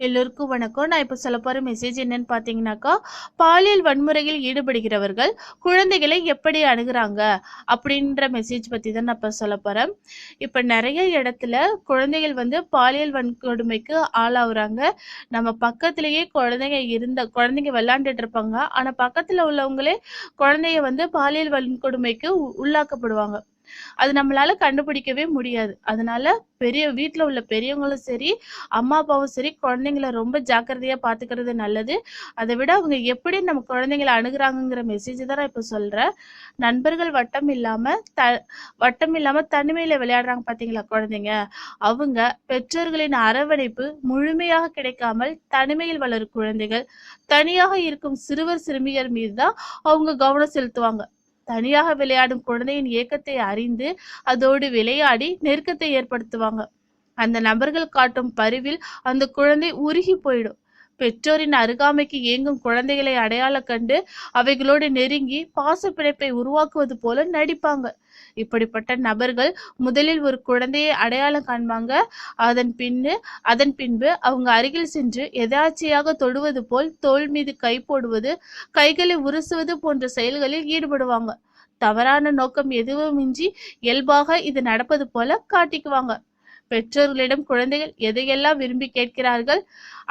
எல்லோருக்கும் வணக்கம். நான் இப்போ சொல்ல போகிற மெசேஜ் என்னன்னு பார்த்தீங்கன்னாக்கா பாலியல் வன்முறையில் ஈடுபடுகிறவர்கள் குழந்தைகளை எப்படி அணுகிறாங்க அப்படின்ற மெசேஜ் பற்றி தான் நான் இப்போ சொல்ல போகிறேன் இப்போ நிறைய இடத்துல குழந்தைகள் வந்து பாலியல் வன்கொடுமைக்கு ஆளாகுறாங்க நம்ம பக்கத்துலேயே குழந்தைங்க இருந்த குழந்தைங்க விளாண்டுட்டு இருப்பாங்க. ஆனால் பக்கத்தில் உள்ளவங்களே குழந்தைய வந்து பாலியல் வன்கொடுமைக்கு உ- உள்ளாக்கப்படுவாங்க. அது நம்மளால கண்டுபிடிக்கவே முடியாது. அதனால பெரிய வீட்டில் உள்ள பெரியவங்களும் சரி அம்மா அப்பாவும் சரி குழந்தைங்கள ரொம்ப ஜாக்கிரதையா பாத்துக்கிறது நல்லது. அதை விட அவங்க எப்படி நம்ம குழந்தைங்கள அணுகுறாங்கங்கிற மெசேஜ் தான் நான் இப்ப சொல்றேன். நண்பர்கள் வட்டம் இல்லாம த வட்டம் இல்லாம தனிமையில விளையாடுறாங்க பாத்தீங்களா குழந்தைங்க? அவங்க பெற்றோர்களின் அரவணைப்பு முழுமையாக கிடைக்காமல் தனிமையில் வளரும் குழந்தைகள். தனியாக இருக்கும் சிறுவர் சிறுமியர் மீது தான் அவங்க கவனம் செலுத்துவாங்க. தனியாக விளையாடும் குழந்தையின் ஏக்கத்தை அறிந்து அதோடு விளையாடி நெருக்கத்தை ஏற்படுத்துவாங்க. அந்த நபர்கள் காட்டும் பரிவில் அந்த குழந்தை உருகி போயிடும். பெற்றோரின் அருகாமைக்கு ஏங்கும் குழந்தைகளை அடையாளம் கண்டு அவைகளோடு நெருங்கி பாச பிணைப்பை உருவாக்குவது போல நடிப்பாங்க. இப்படிப்பட்ட நபர்கள் முதலில் ஒரு குழந்தையை அடையாளம் காண்பாங்க. அதன் பின்னு அதன் பின்பு அவங்க அருகில் சென்று எதாச்சியாக தொடுவது போல் தோல் மீது கை போடுவது கைகளை உருசுவது போன்ற செயல்களில் ஈடுபடுவாங்க. தவறான நோக்கம் எதுவும் இன்றி இயல்பாக இது நடப்பது போல காட்டிக்குவாங்க. பெற்றோர்களிடம் குழந்தைகள் எதையெல்லாம் விரும்பி கேட்கிறார்கள்?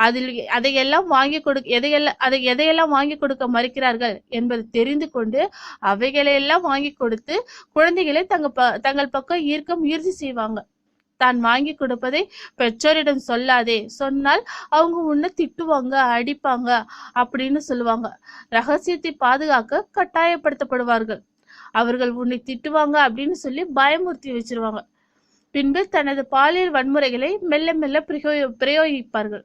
அதில் அதையெல்லாம் வாங்கி கொடு எதையெல்லாம் அதை எதையெல்லாம் வாங்கி கொடுக்க மறுக்கிறார்கள் என்பது தெரிந்து கொண்டு அவைகளையெல்லாம் வாங்கி கொடுத்து குழந்தைகளை தங்க ப தங்கள் பக்கம் ஈர்க்க முயற்சி செய்வாங்க. தான் வாங்கி கொடுப்பதை பெற்றோரிடம் சொல்லாதே. சொன்னால் அவங்க உன்னை திட்டுவாங்க அடிப்பாங்க அப்படின்னு சொல்லுவாங்க. ரகசியத்தை பாதுகாக்க கட்டாயப்படுத்தப்படுவார்கள். அவர்கள் உன்னை திட்டுவாங்க அப்படின்னு சொல்லி பயமுறுத்தி வச்சிருவாங்க. பின்பு தனது பாலியல் வன்முறைகளை மெல்ல மெல்ல பிரயோக பிரயோகிப்பார்கள்.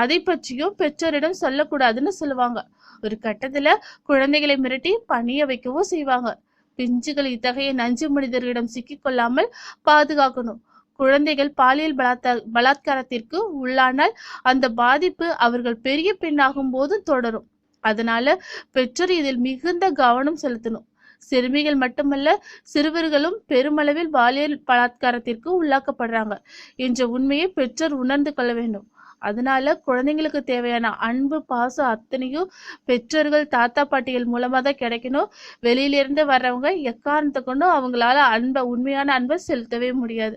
அதை பற்றியும் பெற்றோரிடம் சொல்லக்கூடாதுன்னு சொல்லுவாங்க. ஒரு கட்டத்துல குழந்தைகளை மிரட்டி பணிய வைக்கவும் செய்வாங்க. பிஞ்சுகள் இத்தகைய நஞ்சு மனிதர்களிடம் சிக்கிக்கொள்ளாமல் பாதுகாக்கணும். குழந்தைகள் பாலியல் பலாத்தா பலாத்காரத்திற்கு உள்ளானால் அந்த பாதிப்பு அவர்கள் பெரிய பெண்ணாகும் போது தொடரும். அதனால பெற்றோர் இதில் மிகுந்த கவனம் செலுத்தணும். சிறுமிகள் மட்டுமல்ல சிறுவர்களும் பெருமளவில் பாலியல் பலாத்காரத்திற்கு உள்ளாக்கப்படுறாங்க என்ற உண்மையை பெற்றோர் உணர்ந்து கொள்ள வேண்டும். அதனால குழந்தைங்களுக்கு தேவையான அன்பு பாசம் அத்தனையும் பெற்றோர்கள் தாத்தா பாட்டிகள் மூலமா தான் கிடைக்கணும். வெளியிலிருந்து வர்றவங்க எக்காரணத்தை கொண்டும் அவங்களால அன்பை உண்மையான அன்பை செலுத்தவே முடியாது.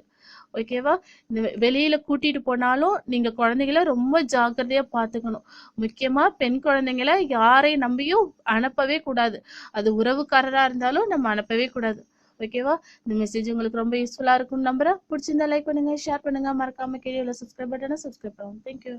ஓகேவா இந்த வெளியில கூட்டிட்டு போனாலும் நீங்க குழந்தைங்கள ரொம்ப ஜாக்கிரதையா பாத்துக்கணும். முக்கியமா பெண் குழந்தைங்கள யாரையும் நம்பியும் அனுப்பவே கூடாது. அது உறவுக்காரரா இருந்தாலும் நம்ம அனுப்பவே கூடாது. ஓகேவா இந்த மெசேஜ் உங்களுக்கு ரொம்ப யூஸ்ஃபுல்லா இருக்கும்னு நம்புறேன். பிடிச்சிருந்தா லைக் பண்ணுங்க ஷேர் பண்ணுங்க. மறக்காம கீழே உள்ள சப்ஸ்கிரைப் பட்டனை சப்ஸ்கிரைப் பண்ணுங்க தேங்க்யூ